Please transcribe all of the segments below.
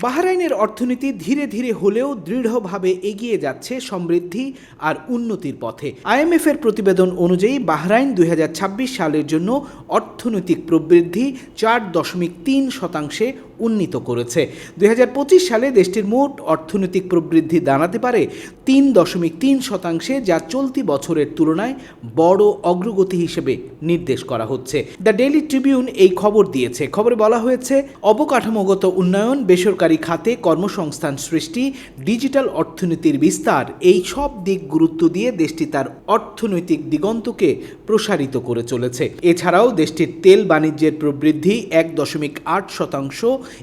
বাহরাইনের অর্থনীতি ধীরে ধীরে হলেও দৃঢ়ভাবে এগিয়ে যাচ্ছে সমৃদ্ধি আর উন্নতির পথে। আইএমএফ এর প্রতিবেদন অনুযায়ী বাহরাইন দুই হাজার ছাব্বিশ সালের জন্য অর্থনৈতিক প্রবৃদ্ধি চার দশমিক তিন শতাংশে উন্নীত করেছে। দুই হাজার পঁচিশ সালে দেশটির মোট অর্থনৈতিক প্রবৃদ্ধি দাঁড়াতে পারে তিন দশমিক তিন শতাংশে, যা চলতি বছরের তুলনায় বড় অগ্রগতি হিসেবে নির্দেশ করা হচ্ছে। দ্য ডেইলি ট্রিবিউন এই খবর দিয়েছে। খবরে বলা হয়েছে, অবকাঠামোগত উন্নয়ন, বেসরকারি খাতে কর্মসংস্থান সৃষ্টি, ডিজিটাল অর্থনীতির বিস্তার, এই সব দিক গুরুত্ব দিয়ে দেশটি তার অর্থনৈতিক দিগন্তকে প্রসারিত করে চলেছে। এছাড়াও দেশটির তেল বাণিজ্যের প্রবৃদ্ধি এক দশমিক আট শতাংশ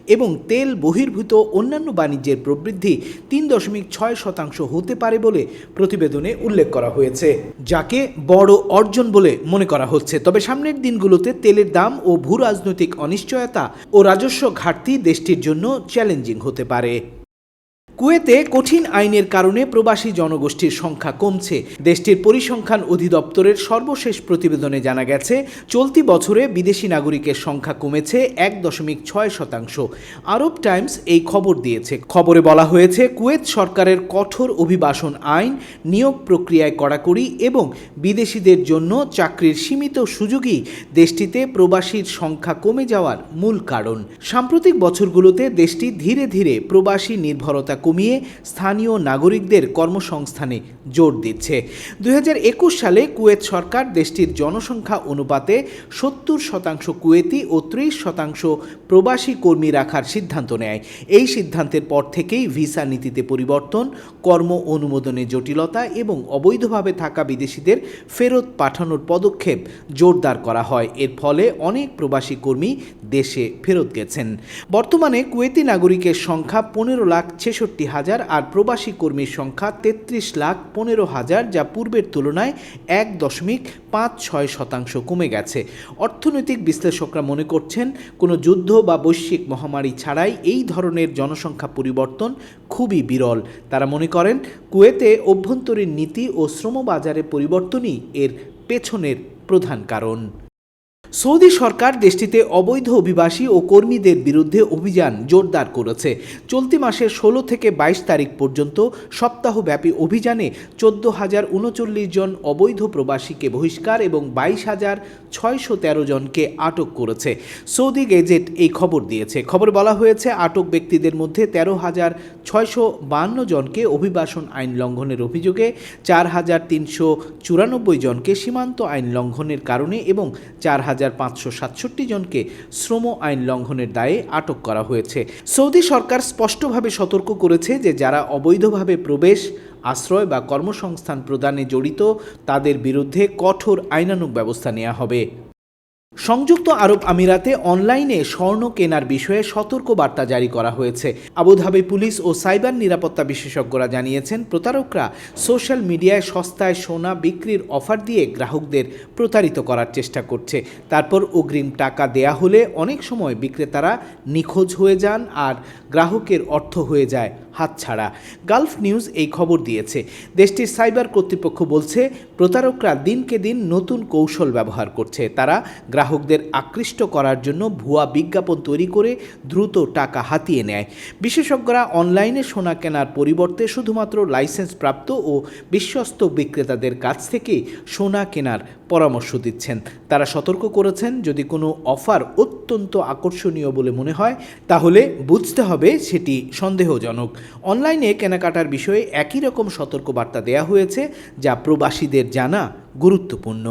এবং তেল বহির্ভূত অন্যান্য বাণিজ্যের প্রবৃদ্ধি তিন দশমিক ছয় শতাংশ হতে পারে বলে প্রতিবেদনে উল্লেখ করা হয়েছে। যাকে বড় অর্জন বলে মনে করা হচ্ছে। তবে সামনের দিনগুলোতে তেলের দাম ও ভূ রাজনৈতিক অনিশ্চয়তা ও রাজস্ব ঘাটতি দেশটির জন্য চ্যালেঞ্জিং হতে পারে। কুয়েতে কঠিন আইনের কারণে প্রবাসী জনগোষ্ঠীর সংখ্যা কমছে। দেশটির পরিসংখ্যান অধিদপ্তরের সর্বশেষ প্রতিবেদনে জানা গেছে, চলতি বছরে বিদেশি নাগরিকের সংখ্যা কমেছে এক দশমিক ছয় শতাংশ। আরব টাইমস এই খবর দিয়েছে। খবরে বলা হয়েছে, কুয়েত সরকারের কঠোর অভিবাসন আইন নিয়োগ প্রক্রিয়ায় কড়াকড়ি এবং বিদেশিদের জন্য চাকরির সীমিত সুযোগই দেশটিতে প্রবাসীর সংখ্যা কমে যাওয়ার মূল কারণ। সাম্প্রতিক বছরগুলোতে দেশটি ধীরে ধীরে প্রবাসী নির্ভরতা কমিয়ে স্থানীয় নাগরিকদের কর্মসংস্থানে জোর দিচ্ছে। দুই হাজার একুশ সালে কুয়েত সরকার দেশটির জনসংখ্যা অনুপাতে সত্তর শতাংশ কুয়েতি ও ত্রিশ শতাংশ প্রবাসী কর্মী রাখার সিদ্ধান্ত নেয়। এই সিদ্ধান্তের পর থেকেই ভিসা নীতিতে পরিবর্তন, কর্ম অনুমোদনে জটিলতা এবং অবৈধভাবে থাকা বিদেশিদের ফেরত পাঠানোর পদক্ষেপ জোরদার করা হয়। এর ফলে অনেক প্রবাসী কর্মী দেশে ফেরত গেছেন। বর্তমানে কুয়েতি নাগরিকের সংখ্যা পনেরো লাখ ছেষট্টি হাজার আর প্রবাসী কর্মীর সংখ্যা তেত্রিশ লাখ পনেরো হাজার, যা পূর্বের তুলনায় এক দশমিক পাঁচ ছয় শতাংশ কমে গেছে। অর্থনৈতিক বিশ্লেষকরা মনে করছেন, কোনো যুদ্ধ বা বৈশ্বিক মহামারী ছাড়াই এই ধরনের জনসংখ্যা পরিবর্তন খুবই বিরল। তারা মনে করেন, কুয়েতে অভ্যন্তরীণ নীতি ও শ্রমবাজারে পরিবর্তনই এর পেছনের প্রধান কারণ। সৌদি সরকার দেশটিতে অবৈধ অভিবাসী ও কর্মীদের বিরুদ্ধে অভিযান জোরদার করেছে। চলতি মাসের ষোলো থেকে বাইশ তারিখ পর্যন্ত সপ্তাহব্যাপী অভিযানে চোদ্দ হাজার উনচল্লিশ জন অবৈধ প্রবাসীকে বহিষ্কার এবং বাইশ হাজার ছয়শো তেরো জনকে আটক করেছে। সৌদি গেজেট এই খবর দিয়েছে। খবর বলা হয়েছে, আটক ব্যক্তিদের মধ্যে তেরো হাজার ছয়শো বান্ন জনকে অভিবাসন আইন লঙ্ঘনের অভিযোগে, চার হাজার তিনশো চুরানব্বই জনকে সীমান্ত আইন লঙ্ঘনের কারণে এবং চার হাজার পাঁচশো সাতষট্টি জনকে শ্রম আইন লঙ্ঘনের দায়ে আটক করা হয়েছে। সৌদি সরকার স্পষ্টভাবে সতর্ক করেছে যে যারা অবৈধভাবে প্রবেশ, আশ্রয় বা কর্মসংস্থান প্রদানে জড়িত, তাদের বিরুদ্ধে কঠোর আইনানুগ ব্যবস্থা নেওয়া হবে। সংযুক্ত আরব আমিরাতে অনলাইনে স্বর্ণ কেনার বিষয়ে সতর্ক বার্তা জারি করা হয়েছে। আবুধাবি পুলিশ ও সাইবার নিরাপত্তা বিশেষজ্ঞরা জানিয়েছেন, প্রতারকরা সোশ্যাল মিডিয়ায় সস্তায় সোনা বিক্রির অফার দিয়ে গ্রাহকদের প্রতারিত করার চেষ্টা করছে। তারপর অগ্রিম টাকা দেয়া হলে অনেক সময় বিক্রেতারা নিখোঁজ হয়ে যান আর গ্রাহকের অর্থ হয়ে যায় হাতছাড়া। গালফ নিউজ এই খবর দিয়েছে। দেশটির সাইবার কর্তৃপক্ষ বলছে, প্রতারকরা দিনকে দিন নতুন কৌশল ব্যবহার করছে। তারা গ্রাহকদের আকৃষ্ট করার জন্য ভুয়া বিজ্ঞাপন তৈরি করে দ্রুত টাকা হাতিয়ে নেয়। বিশেষজ্ঞরা অনলাইনে সোনা কেনার পরিবর্তে শুধুমাত্র লাইসেন্স প্রাপ্ত ও বিশ্বস্ত বিক্রেতাদের কাছ থেকে সোনা কেনার পরামর্শ দিচ্ছেন। তারা সতর্ক করেছেন, যদি কোনো অফার অত্যন্ত আকর্ষণীয় বলে মনে হয়, তাহলে বুঝতে হবে সেটি সন্দেহজনক। অনলাইনে কেনাকাটার বিষয়ে একই রকম সতর্কবার্তা দেওয়া হয়েছে, যা প্রবাসীদের জানা গুরুত্বপূর্ণ।